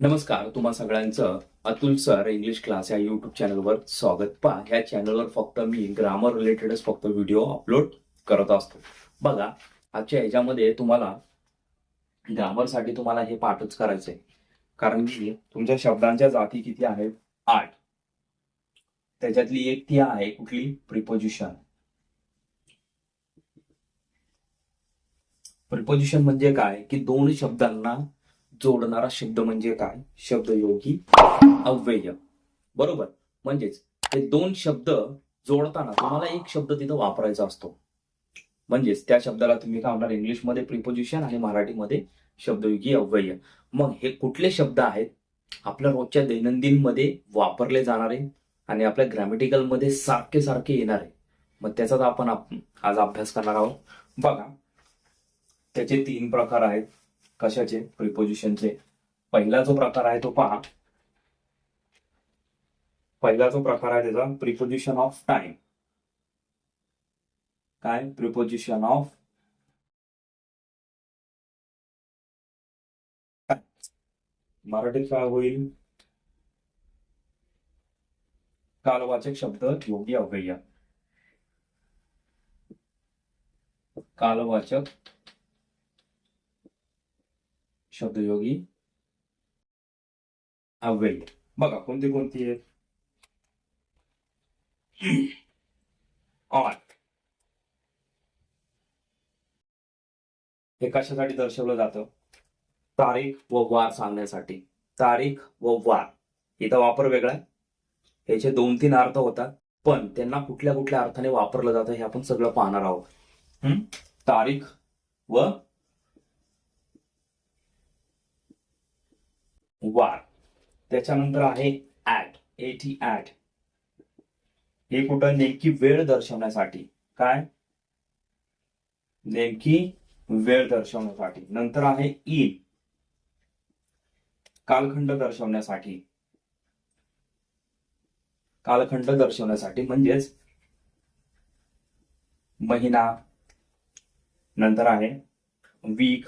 नमस्कार तुम्हा सगळ्यांचं अतुल सर इंग्लिश क्लास या युट्यूब चॅनलवर स्वागत. पा ह्या चॅनलवर फक्त मी ग्रामर रिलेटेडच फक्त व्हिडिओ अपलोड करत असतो. बघा आजच्या ह्याच्यामध्ये तुम्हाला ग्रामरसाठी तुम्हाला हे पाठच करायचंय. कारण की तुमच्या शब्दांच्या जाती किती आहेत? आठ. त्याच्यातली एक ती आहे कुठली? प्रिपोजिशन प्रिपोजिशन म्हणजे काय? की दोन शब्दांना जोडणारा शब्द म्हणजे काय? शब्दयोगी अव्यय. बरोबर? म्हणजेच हे दोन शब्द जोडताना तुम्हाला एक शब्द तिथं वापरायचा असतो. म्हणजेच त्या शब्दाला तुम्ही काय म्हणणार? इंग्लिशमध्ये प्रिपोजिशन आणि मराठीमध्ये शब्दयोगी अव्यय. मग हे कुठले शब्द आहेत? आपल्या रोजच्या दैनंदिनमध्ये वापरले जाणारे आणि आपल्या ग्रॅमॅटिकलमध्ये सारखे सारखे येणारे. मग त्याचाच आपण आज अभ्यास करणार आहोत. बघा. त्याचे तीन प्रकार आहेत. कशाचे? प्रिपोजिशनचे पहिला जो प्रकार आहे तो पहा. पहिला जो प्रकार आहे त्याचा प्रिपोजिशन ऑफ टाइम काय? प्रिपोजिशन ऑफ मराठीत काय होईल. कालवाचक शब्द योग्य अव्यय. कालवाचक शब्दयोगी अव्यय. बघा कोणती कोणती आहेत? ऑन हे कशासाठी दर्शवलं जातं? तारीख व वार सांगण्यासाठी. तारीख व वार. इथं वापर वेगळा आहे. याचे दोन तीन अर्थ होतात. पण त्यांना कुठल्या कुठल्या अर्थाने वापरलं जातं हे आपण सगळं पाहणार आहोत. तारीख व वार. त्याच्यानंतर आहे ऍट एटी ऍट हे कुठं नेमकी वेळ दर्शवण्यासाठी. काय? नेमकी वेळ दर्शवण्यासाठी. नंतर आहे इन कालखंड दर्शवण्यासाठी. कालखंड दर्शवण्यासाठी म्हणजेच महिना. नंतर आहे वीक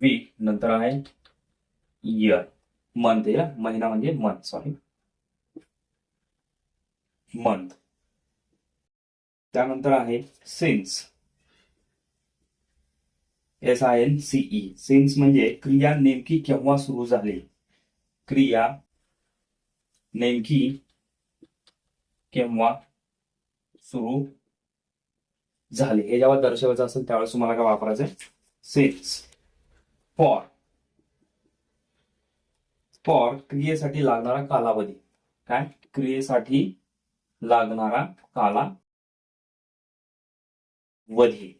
वीक नंतर आहे इयर मंथ या. महिना म्हणजे मंथ सॉरी मंथ त्यानंतर आहे since S I N C E since म्हणजे क्रिया नेमकी केव्हा सुरू झाली? क्रिया नेमकी केव्हा सुरू झाली? हे जेव्हा दर्शवायचं असेल त्यावेळेस तुम्हाला काय वापरायचं सिन्स फॉर फॉर क्रियेसाठी लागणारा कालावधी. काय? क्रियेसाठी लागणारा कालावधी.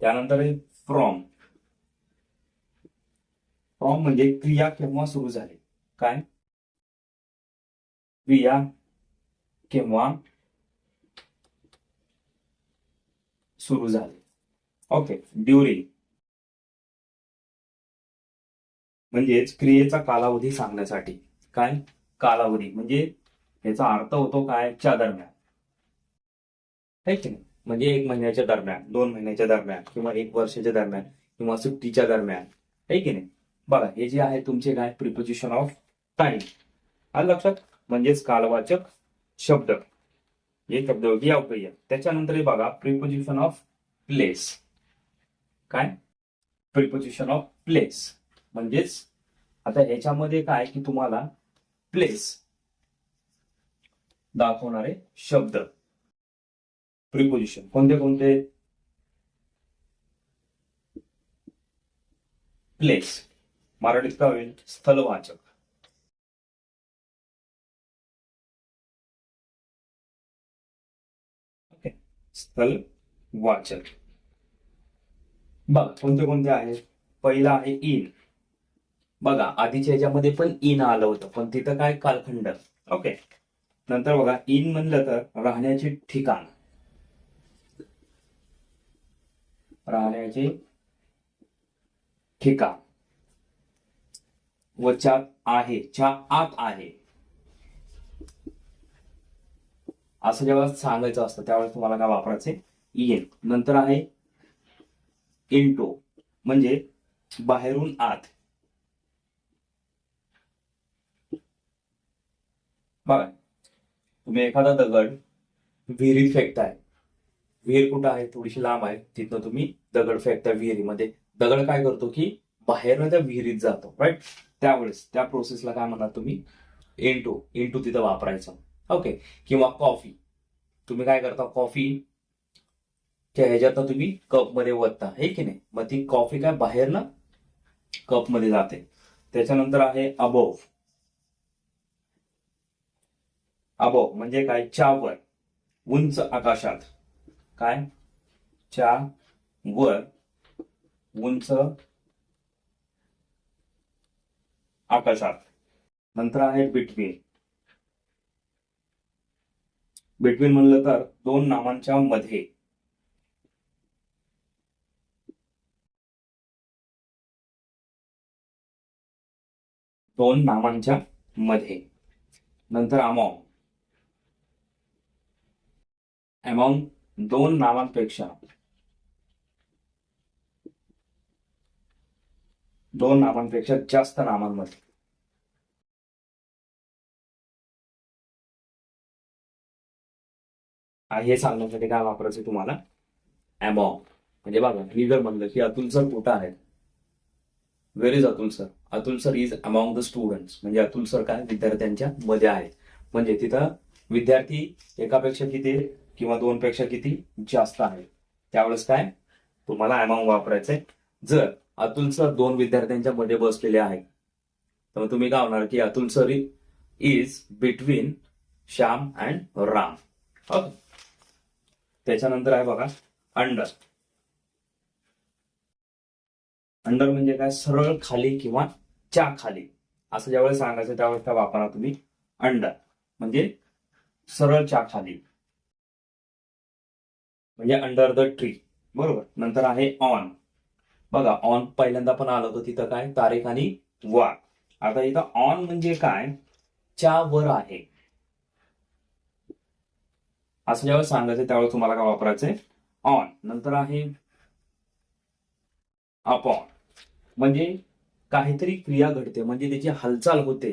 त्यानंतर फ्रॉम फ्रॉम म्हणजे क्रिया केव्हा सुरू झाली? काय? क्रिया केव्हा सुरू झाली? ओके ड्युरिंग म्हणजेच क्रियेचा कालावधी सांगण्यासाठी. काय? कालावधी. म्हणजे याचा अर्थ होतो काय? च्या दरम्यान. है की नाही? म्हणजे एक महिन्याच्या दरम्यान दोन महिन्याच्या दरम्यान किंवा एक वर्षाच्या दरम्यान किंवा सुट्टीच्या दरम्यान. है की नाही? बघा हे जे आहे तुमचे काय? प्रिपोजिशन ऑफ टाइम आलं लक्षात? म्हणजेच कालवाचक शब्द. हे शब्दयोगी अव्यय त्याच्यानंतर बघा प्रिपोजिशन ऑफ प्लेस काय? प्रिपोजिशन ऑफ प्लेस म्हणजेच आता ह्याच्यामध्ये काय की तुम्हाला प्लेस दाखवणारे शब्द. प्रिपोजिशन कोणते कोणते? प्लेस मराठीत काय होईल? स्थलवाचक. ओके स्थलवाचक. बघ कोणते कोणते आहेत पहिला आहे इन. बघा आधीच्या ह्याच्यामध्ये पण इन आलं होतं पण तिथं काय कालखंड? ओके नंतर बघा इन म्हणलं तर राहण्याचे ठिकाण. राहण्याचे ठिकाण. व च्या आहे च्या आत आहे. असं जेव्हा सांगायचं असतं त्यावेळेस तुम्हाला काय वापरायचे इन. नंतर आहे इंटो म्हणजे बाहेरून आत. बघा. तुम्ही एखादा दगड विहिरीत फेकताय. विहीर कुठं आहे? थोडीशी लांब आहे. तिथनं तुम्ही दगड फेकताय विहिरीमध्ये. दगड काय करतो की बाहेरनं त्या विहिरीत जातो राईट त्यावेळेस त्या प्रोसेसला काय म्हणणार तुम्ही? इंटू इंटू तिथं वापरायचं. ओके किंवा कॉफी तुम्ही काय करता? कॉफी त्या ह्याच्यातनं तुम्ही कपमध्ये हे की नाही? मग ती कॉफी काय बाहेरनं कपमध्ये कपमध्ये जाते. त्याच्यानंतर आहे अबोव अबो म्हणजे काय? च्यावर उंच आकाशात. काय? च्या वर उंच आकाशात. नंतर आहे बिटवीन बिटवीन म्हणलं तर दोन नामांच्या मध्ये. दोन नामांच्या मध्ये. नंतर अमाऊंट अमाऊंट दोन नामांपेक्षा दोन नामांपेक्षा जास्त नामांमध्ये हे सांगण्यासाठी काय वापरायचं तुम्हाला? अमाऊंट म्हणजे बघा मी जर म्हणलं की अतुल सर कुठं आहेत? Where is Atul sir Atul sir is among the students म्हणजे अतुल सर काय? विद्यार्थ्यांच्या मध्ये आहेत. म्हणजे तिथं विद्यार्थी एकापेक्षा किती? किंवा दोन पेक्षा किती जास्त आहे. त्यावेळेस काय? तुम्हाला अमाऊंट वापरायचंय. जर अतुल सर दोन विद्यार्थ्यांच्या मध्ये बसलेले आहेत तर तुम्ही काय होणार की Atul sir is between Shyam and Ram. Okay त्याच्यानंतर आहे बघा अंडर अंडर म्हणजे काय? सरळ खाली किंवा च्या खाली. असं ज्यावेळेस सांगायचं त्यावेळेस काय वापरा तुम्ही. अंडर म्हणजे सरळ च्या खाली. म्हणजे अंडर द ट्री बरोबर? नंतर आहे ऑन बघा ऑन पहिल्यांदा पण आलं होतं तिथं काय? तारीख आणि वार. आता इथं ऑन म्हणजे काय? च्या वर आहे. असं ज्यावेळेस सांगायचं त्यावेळेस तुम्हाला काय वापरायचंय? ऑन नंतर आहे अपॉन म्हणजे काहीतरी क्रिया घडते म्हणजे त्याची हालचाल होते.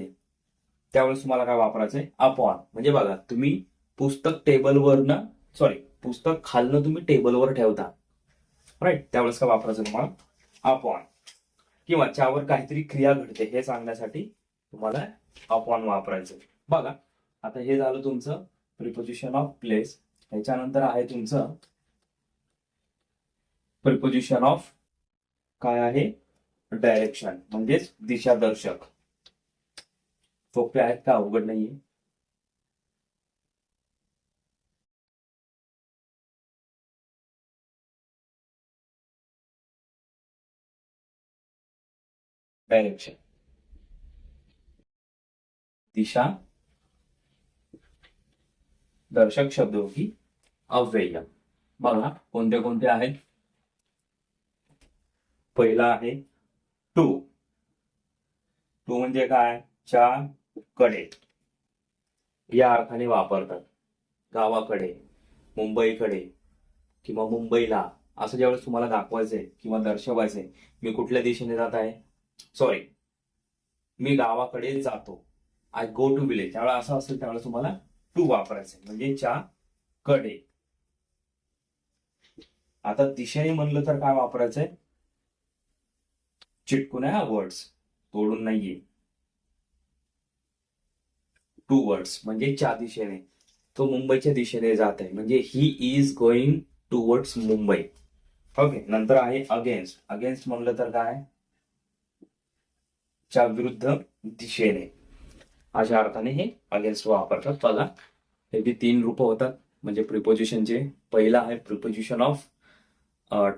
त्यावेळेस तुम्हाला काय वापरायचंय? अपॉन म्हणजे बघा तुम्ही पुस्तक टेबलवर ना सॉरी पुस्तक खालनं तुम्ही टेबलवर ठेवता. राईट त्यावेळेस काय वापरायचं तुम्हाला? अपॉन. किंवा त्यावर काहीतरी क्रिया घडते हे सांगण्यासाठी तुम्हाला अपॉन वापरायचं. बघा आता हे झालं तुमचं प्रिपोजिशन ऑफ प्लेस ह्याच्यानंतर आहे तुमचं प्रिपोजिशन ऑफ काय आहे? डायरेक्शन म्हणजेच दिशादर्शक. सोपे आहेत का? अवघड नाहीये. डायरेक्शन दिशा दर्शक शब्द होती अव्यय. बघा कोणते कोणते आहेत? पहिला आहे टू. टू म्हणजे काय? च्या कडे. या अर्थाने वापरतात. गावाकडे मुंबईकडे किंवा मुंबईला. असं ज्यावेळेस तुम्हाला दाखवायचंय किंवा दर्शवायचंय मी कुठल्या दिशेने जात आहे? सॉरी मी गावाकडे जातो. आय गो टू विलेज त्यावेळेस असं असेल त्यावेळेस तुम्हाला टू वापरायचंय. म्हणजे च्या कडे. आता दिशेने म्हणलं तर काय वापरायचंय? चिटकून आहे हा वर्ड्स तोडून नाहीये. टू वर्ड्स म्हणजे च्या दिशेने. तो मुंबईच्या दिशेने जात आहे म्हणजे he is going towards Mumbai. Okay नंतर आहे अगेन्स्ट अगेन्स्ट म्हणलं तर काय? च्या विरुद्ध दिशेने. अशा अर्थाने हे अगेन्स्ट वापरतात. बघा हे जे तीन रूप होतात. म्हणजे प्रिपोजिशनचे पहिला आहे प्रिपोजिशन ऑफ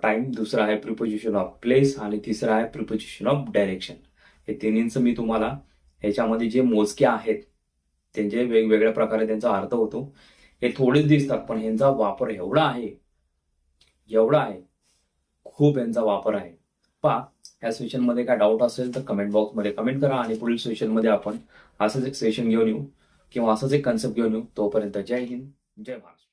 टाइम दुसरा आहे प्रिपोजिशन ऑफ प्लेस आणि तिसरा आहे प्रिपोजिशन ऑफ डायरेक्शन हे तिन्हींचं मी तुम्हाला ह्याच्यामध्ये जे मोजके आहेत त्यांचे वेगवेगळ्या प्रकारे त्यांचा अर्थ होतो. हे थोडेच दिसतात पण ह्यांचा वापर एवढा आहे एवढा आहे. खूप यांचा वापर आहे. पा या सेशनमध्ये काय डाऊट असेल तर कमेंट बॉक्समध्ये कमेंट करा आणि पुढील सेशनमध्ये आपण असंच एक सेशन घेऊन येऊ किंवा असंच एक कन्सेप्ट घेऊन येऊ. तोपर्यंत जय हिंद जय महाराष्ट्र